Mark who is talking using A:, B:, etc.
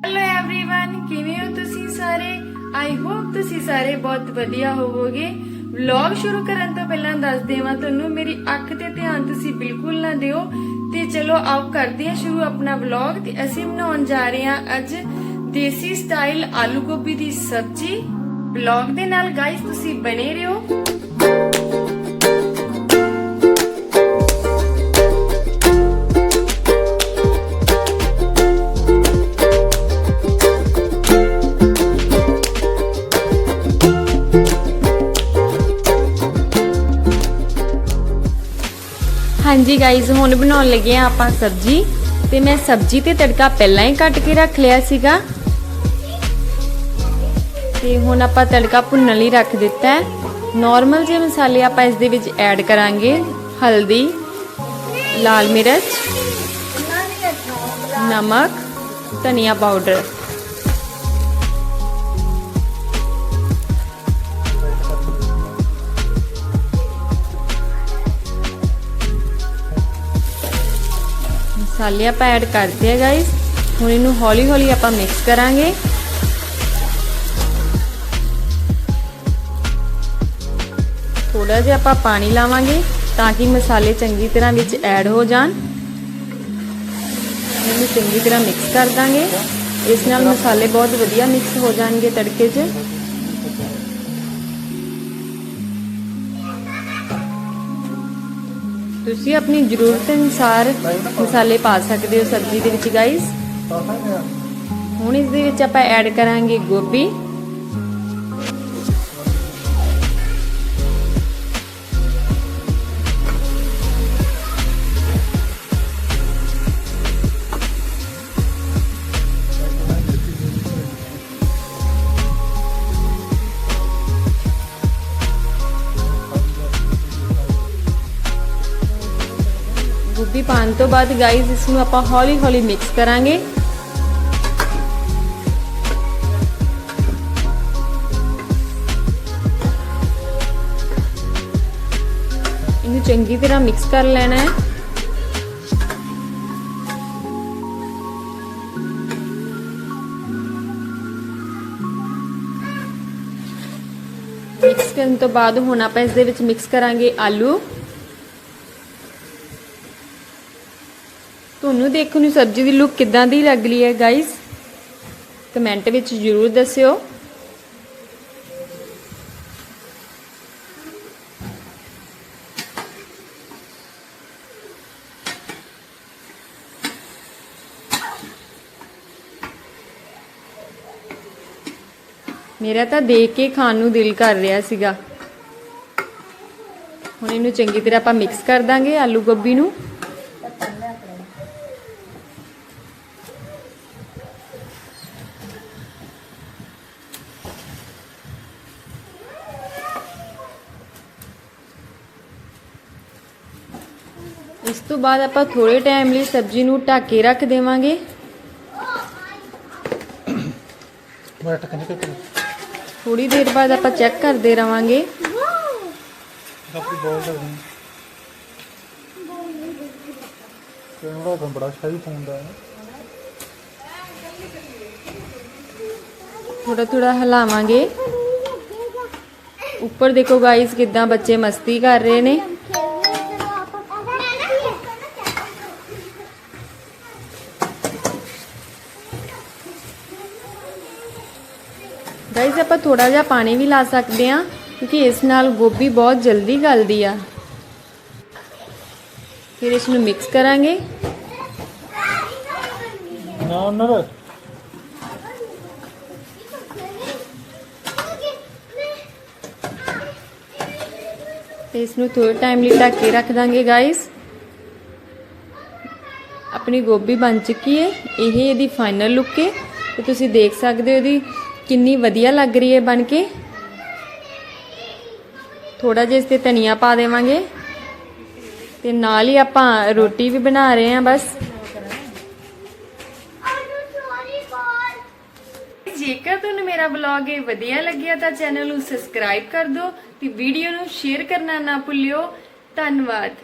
A: Hello everyone ਕਿਵੇਂ ਹੋ ਤੁਸੀਂ ਸਾਰੇ ਆਈ ਹੋਪ ਤੁਸੀਂ ਸਾਰੇ ਬਹੁਤ ਵਧੀਆ ਹੋਵੋਗੇ ਵਲੌਗ ਸ਼ੁਰੂ ਕਰਨ ਤੋਂ ਪਹਿਲਾਂ ਦੱਸ ਦੇਵਾਂ ਤੁਹਾਨੂੰ ਮੇਰੀ ਅੱਖ ਤੇ ਧਿਆਨ ਤੁਸੀਂ ਬਿਲਕੁਲ ਨਾ ਦਿਓ ਤੇ ਚਲੋ ਆਓ ਕਰਦੇ ਹਾਂ ਸ਼ੁਰੂ ਆਪਣਾ ਵਲੌਗ ਤੇ ਅਸੀਂ ਬਣਾਉਣ ਜਾ ਰਹੇ ਹਾਂ ਅੱਜ ਦੇਸੀ ਸਟਾਈਲ ਆਲੂ ਗੋਭੀ ਦੀ ਸਬਜ਼ੀ ਵਲੌਗ ਦੇ ਨਾਲ ਗਾਇਸ ਤੁਸੀਂ ਬਣੇ ਰਹੋ ਹਾਂਜੀ ਗਾਇਜ਼ ਹੁਣ ਬਣਾਉਣ ਲੱਗੇ ਆ ਆਪਾਂ ਸਬਜ਼ੀ। ਤੇ ਮੈਂ ਸਬਜ਼ੀ ਤੇ ਤੜਕਾ ਪਹਿਲਾਂ ਹੀ ਕੱਟ ਕੇ ਰੱਖ ਲਿਆ ਸੀਗਾ। ਤੇ ਹੁਣ ਆਪਾਂ ਤੜਕਾ ਭੁੰਨਣ ਲਈ ਰੱਖ ਦਿੱਤਾ ਹੈ। ਨਾਰਮਲ ਜਿਹੇ ਮਸਾਲੇ ਆਪਾਂ ਇਸ ਦੇ ਵਿੱਚ ਐਡ ਕਰਾਂਗੇ। ਹਲਦੀ, ਲਾਲ ਮਿਰਚ, ਨਮਕ, ਧਨੀਆ ਪਾਊਡਰ ਮਸਾਲੇ ਆਪਾਂ ਐਡ ਕਰਦੇ ਆ ਗਾਇਸ ਹੁਣ ਇਹਨੂੰ ਹੌਲੀ ਹੌਲੀ ਆਪਾਂ ਮਿਕਸ ਕਰਾਂਗੇ। ਥੋੜਾ ਜਿਹਾ ਆਪਾਂ ਪਾਣੀ ਲਾਵਾਂਗੇ ਤਾਂ ਕਿ ਮਸਾਲੇ ਚੰਗੀ ਤਰ੍ਹਾਂ ਵਿੱਚ ਐਡ ਹੋ ਜਾਣ। ਇਹਨੂੰ ਚੰਗੀ ਤਰ੍ਹਾਂ ਮਿਕਸ ਕਰ ਦਾਂਗੇ। ਇਸ ਨਾਲ ਮਸਾਲੇ ਬਹੁਤ ਵਧੀਆ ਮਿਕਸ ਹੋ ਜਾਣਗੇ ਤੜਕੇ 'ਚ। ਤੁਸੀਂ ਆਪਣੀ ਜ਼ਰੂਰਤ ਅਨੁਸਾਰ ਮਸਾਲੇ ਪਾ ਸਕਦੇ ਹੋ ਸਬਜ਼ੀ ਦੇ ਵਿੱਚ ਗਾਇਸ ਹੁਣ ਇਸ ਦੇ ਵਿੱਚ ਆਪਾਂ ਐਡ ਕਰਾਂਗੇ ਗੋਭੀ। ਗੋਭੀ ਪਾਣ ਤੋਂ ਬਾਅਦ ਗਾਇਸ ਇਸ ਨੂੰ ਆਪਾਂ ਹੌਲੀ ਹੌਲੀ ਮਿਕਸ ਕਰਾਂਗੇ। ਇਹਨੂੰ ਚੰਗੀ ਤਰ੍ਹਾਂ ਮਿਕਸ ਕਰ ਲੈਣਾ ਹੈ। ਮਿਕਸ ਕਰਨ ਤੋਂ ਬਾਅਦ ਹੁਣ ਆਪਾਂ ਇਸ ਦੇ ਵਿੱਚ ਮਿਕਸ ਕਰਾਂਗੇ ਆਲੂ। ਤੁਹਾਨੂੰ ਦੇਖਣ ਨੂੰ ਸਬਜ਼ੀ ਦੀ ਲੁੱਕ ਕਿੱਦਾਂ ਦੀ ਲੱਗ ਰਹੀ ਹੈ ਗਾਇਸ ਕਮੈਂਟ ਵਿੱਚ ਜ਼ਰੂਰ ਦੱਸਿਓ। ਮੇਰਾ ਤਾਂ ਦੇਖ ਕੇ ਖਾਣ ਨੂੰ ਦਿਲ ਕਰ ਰਿਹਾ ਸੀਗਾ। ਹੁਣ ਇਹਨੂੰ ਚੰਗੀ ਤਰ੍ਹਾਂ ਆਪਾਂ ਮਿਕਸ ਕਰ ਦਾਂਗੇ ਆਲੂ ਗੋਭੀ ਨੂੰ। ਇਸ ਤੋਂ ਬਾਅਦ ਆਪਾਂ ਥੋੜੇ ਟਾਈਮ ਲਈ ਸਬਜ਼ੀ ਨੂੰ ਢੱਕ ਕੇ ਰੱਖ ਦੇਵਾਂਗੇ। ਥੋੜੀ ਦੇਰ ਬਾਅਦ ਆਪਾਂ ਚੈੱਕ ਕਰਦੇ ਰਵਾਂਗੇ।
B: ਕਾਫੀ ਬਹੁਤ ਲੱਗਦੀ ਕਿਹੜਾ ਤਾਂ ਬੜਾ ਸ਼ਾਹੀ ਫੋਨ ਦਾ ਹੈ।
A: ਥੋੜਾ ਥੋੜਾ ਹਿਲਾਵਾਂਗੇ। ਉੱਪਰ ਦੇਖੋ ਗਾਇਸ ਕਿਦਾਂ ਬੱਚੇ ਮਸਤੀ ਕਰ ਰਹੇ ਨੇ। ਗਾਇਸ ਆਪਾਂ ਥੋੜਾ ਜਿਹਾ ਪਾਣੀ ਵੀ ਲਾ ਸਕਦੇ ਆ ਕਿਉਂਕਿ ਇਸ ਨਾਲ ਗੋਭੀ ਬਹੁਤ ਜਲਦੀ ਗਲਦੀ ਆ। ਫਿਰ ਇਸ ਨੂੰ ਮਿਕਸ ਕਰਾਂਗੇ।
B: ਨਾ ਉਹਨਾਂ
A: ਤੇ ਇਸ ਨੂੰ ਥੋੜੇ ਟਾਈਮ ਲਈ ਢੱਕ ਕੇ ਰੱਖ ਦਾਂਗੇ ਗਾਇਸ ਆਪਣੀ ਗੋਭੀ ਬਣ ਚੁੱਕੀ ਹੈ। ਇਹ ਇਹਦੀ ਫਾਈਨਲ ਲੁੱਕ ਹੈ। ਤੇ ਤੁਸੀਂ ਦੇਖ ਸਕਦੇ ਹੋ ਇਹਦੀ ਕਿੰਨੀ ਵਧੀਆ ਲੱਗ ਰਹੀ ਹੈ ਬਣ ਕੇ? ਥੋੜਾ ਜਿਹਾ ਇਸ ਤੇ ਧਨੀਆ ਪਾ ਦੇਵਾਂਗੇ। ਤੇ ਨਾਲ ਹੀ ਆਪਾਂ ਰੋਟੀ ਵੀ ਬਣਾ ਰਹੇ ਹਾਂ ਬਸ। ਜੇਕਰ ਤੁਹਾਨੂੰ ਮੇਰਾ ਵਲੌਗ ਇਹ ਵਧੀਆ ਲੱਗਿਆ ਤਾਂ ਚੈਨਲ ਨੂੰ ਸਬਸਕ੍ਰਾਈਬ ਕਰ ਦਿਓ ਤੇ ਵੀਡੀਓ ਨੂੰ ਸ਼ੇਅਰ ਕਰਨਾ ਨਾ ਭੁੱਲਿਓ। ਧੰਨਵਾਦ।